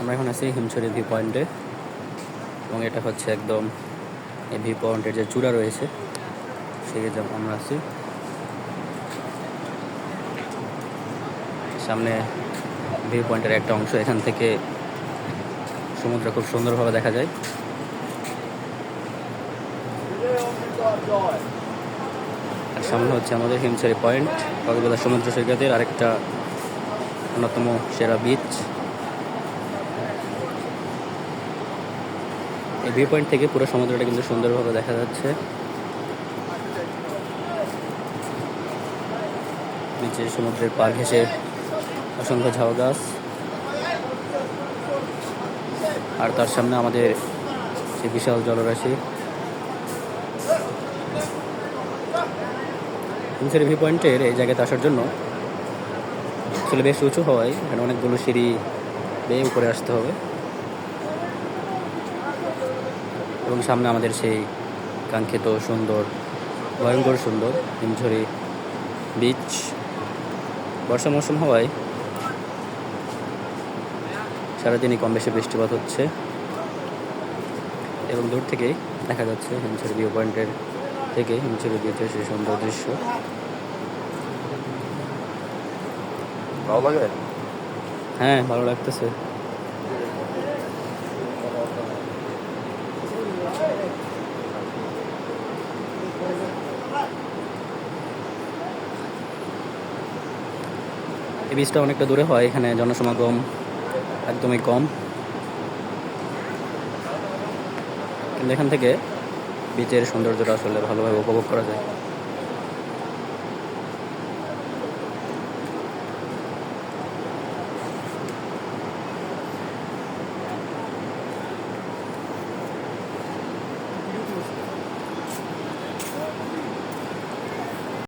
আমরা এখন আছি হিমছড়ি ভিউ পয়েন্টে এবং এটা হচ্ছে একদম এই ভিউ পয়েন্টের যে চূড়া রয়েছে যে আমরা আছি। সামনে ভিউ পয়েন্টের একটা অংশ, এখান থেকে সমুদ্র খুব সুন্দরভাবে দেখা যায়। আর সামনে হচ্ছে আমাদের হিমছড়ি পয়েন্ট কক্সবাজার সমুদ্র সৈকতের আরেকটা অন্যতম সেরা বিচ এই ভিউ পয়েন্ট থেকে পুরো সমুদ্রটা কিন্তু সুন্দরভাবে দেখা যাচ্ছে। নিচে সমুদ্রের পার ঘেসে অসংখ্য ঝাউ গাছ। আর তার সামনে আমাদের সে বিশাল জলরাশি। হিমসের ভিউ পয়েন্টের এই জায়গাতে আসার জন্য আসলে বেশ উঁচু হওয়ায় এখানে অনেকগুলো সিঁড়ি বেয়ে উপরে আসতে হবে। এবং সামনে আমাদের সেই কাঙ্ক্ষিত সুন্দর ভয়ঙ্কর সুন্দর হিমঝরি বিচ বর্ষা মৌসুম হওয়ায় সারাদিনই কম বেশি বৃষ্টিপাত হচ্ছে এবং দূর থেকেই দেখা যাচ্ছে হিমছড়ি ভিউ পয়েন্টের থেকে হিমছড়ি বিচের সেই সুন্দর দৃশ্য। ভালো লাগে? হ্যাঁ ভালো লাগতেছে। এই বীজটা অনেকটা দূরে হয়, এখানে জনসমাগম একদমই কম। কিন্তু এখান থেকে বিচের সৌন্দর্যটা আসলে ভালোভাবে উপভোগ করা যায়।